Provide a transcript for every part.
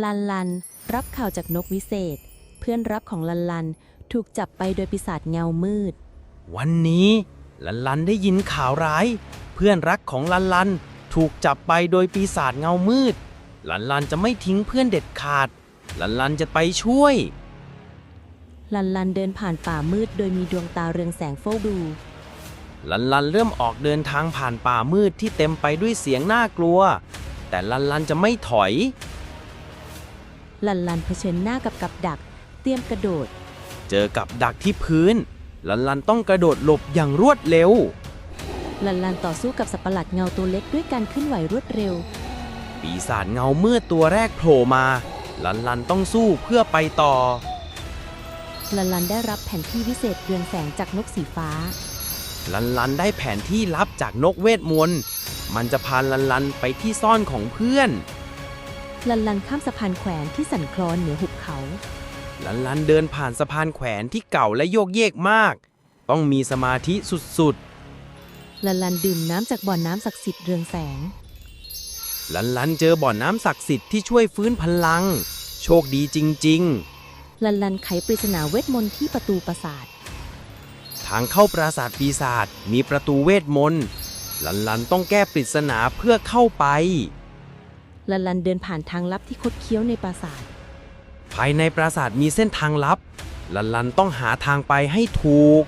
ลันลัน รับข่าวจากนกวิเศษ เพื่อนรักของลันลันถูกจับไปโดยปีศาจเงามืด วันนี้ลันลันได้ยินข่าวร้าย เพื่อนรักของลันลันถูกจับไปโดยปีศาจเงามืดลันลันจะไม่ทิ้งเพื่อนเด็ดขาดลันลันจะไปช่วย ลันลันเดินผ่านป่ามืดโดยมีดวงตาเรืองแสงเฝ้าดูลันลันเริ่มออกเดินทางผ่านป่ามืดที่เต็มไปด้วยเสียงน่ากลัว แต่ลันลันจะไม่ถอย ลันลันเผชิญหน้ากับกับดัก เตรียมกระโดด เจอกับดักที่พื้น ลันลันต้องกระโดดหลบอย่างรวดเร็ว ลันลันต่อสู้กับสัตว์ประหลาดเงาตัวเล็กด้วยการเคลื่อนไหวรวดเร็ว ปีศาจเงามืดตัวแรกโผล่มา ลันลันต้องสู้เพื่อไปต่อ ลันลันได้รับแผนที่วิเศษเรืองแสงจากนกสีฟ้า ลันลันได้แผนที่ลับจากนกเวทมนต์ มันจะพาลันลันไปที่ซ่อนของเพื่อน ลันลันข้ามสะพานแขวนที่สั่นคลอนเหนือหุบเขา ลันลันเดินผ่านสะพานแขวนที่เก่าและโยกเยกมาก ต้องมีสมาธิสุดลันลันดื่มน้ำจากบ่อน้ำศักดิ์สิทธิ์เรืองแสง ๆ ลันลันเจอบ่อน้ำศักดิ์สิทธิ์ที่ช่วยฟื้นพลัง โชคดีจริง ลันลันไขปริศนาเวทมนต์ที่ประตูปราสาท ๆ ทางเข้าปราสาทปีศาจมีประตูเวทมนต์ ลันลันต้องแก้ปริศนาเพื่อเข้าไป ลันลันเดินผ่านทางลับที่คดเคี้ยวในปราสาท ภายในปราสาทมีเส้นทางลับ ลันลันต้องหาทางไปให้ถูก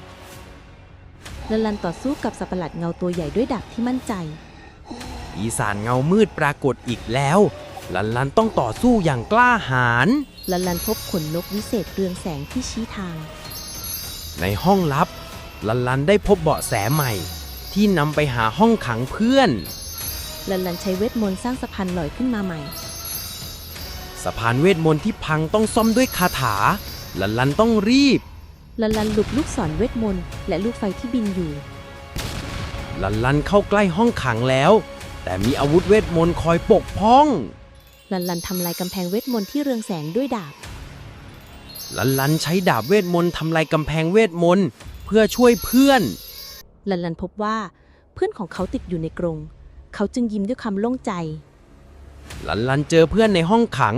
ลันลันต่อสู้กับสัตว์ประหลาดเงาตัวใหญ่ด้วยดาบที่มั่นใจ อีสานเงามืดปรากฏอีกแล้ว ลันลันต้องต่อสู้อย่างกล้าหาญ ลันลันพบขนนกวิเศษเรืองแสงที่ชี้ทาง ในห้องลับ ลันลันได้พบเบาะแสใหม่ ที่นำไปหาห้องขังเพื่อน ลันลันใช้เวทมนต์สร้างสะพานลอยขึ้นมาใหม่ สะพานเวทมนต์ที่พังต้องซ่อมด้วยคาถาลันลันต้องรีบลันลันหลุดลูกศรเวทมนต์และลูกไฟที่บินอยู่ลันลันเข้าใกล้ห้องขังแล้ว แต่มีอาวุธเวทมนต์คอยปกป้องลันลันทำลายกำแพงเวทมนต์ที่เรืองแสงด้วยดาบลันลันใช้ดาบเวทมนต์ทำลายกำแพงเวทมนต์เพื่อช่วยเพื่อนลันลันพบว่าเพื่อนของเขาติดอยู่ในกรง เขาจึงยิ้มด้วยความโล่งใจ ลันลันเจอเพื่อนในห้องขัง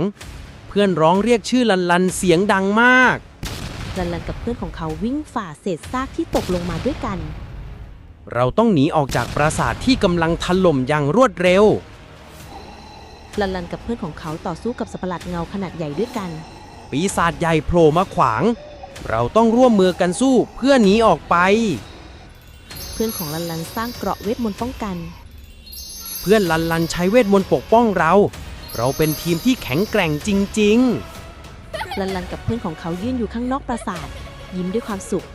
เพื่อนร้องเรียกชื่อลันลันเสียงดังมาก ลันลันกับเพื่อนของเขาวิ่งฝ่าเศษซากที่ตกลงมาด้วยกัน เราต้องหนีออกจากปราสาทที่กำลังถล่มอย่างรวดเร็ว ลันลันกับเพื่อนของเขาต่อสู้กับสัตว์ประหลาดเงาขนาดใหญ่ด้วยกัน ปีศาจใหญ่โผล่มาขวาง เราต้องร่วมมือกันสู้เพื่อหนีออกไป เพื่อนของลันลันสร้างเกราะเวทมนต์ป้องกันเพื่อนลันลันใช้เวทมนต์ปกป้องเรา เราเป็นทีมที่แข็งแกร่งจริง ลันลันกับเพื่อนของเขายืนอยู่ข้างนอกปราสาท ยิ้มด้วยความสุข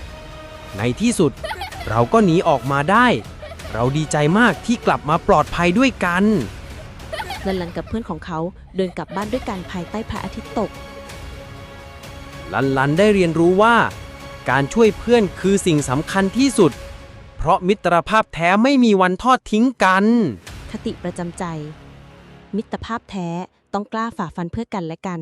ๆ ในที่สุด เราก็หนีออกมาได้ เราดีใจมากที่กลับมาปลอดภัยด้วยกัน ลันลันกับเพื่อนของเขาเดินกลับบ้านด้วยกันภายใต้พระอาทิตย์ตก ลันลันได้เรียนรู้ว่า การช่วยเพื่อนคือสิ่งสำคัญที่สุด เพราะมิตรภาพแท้ไม่มีวันทอดทิ้งกัน คติประจำใจ มิตรภาพแท้ต้องกล้าฝ่าฟันเพื่อกันและกัน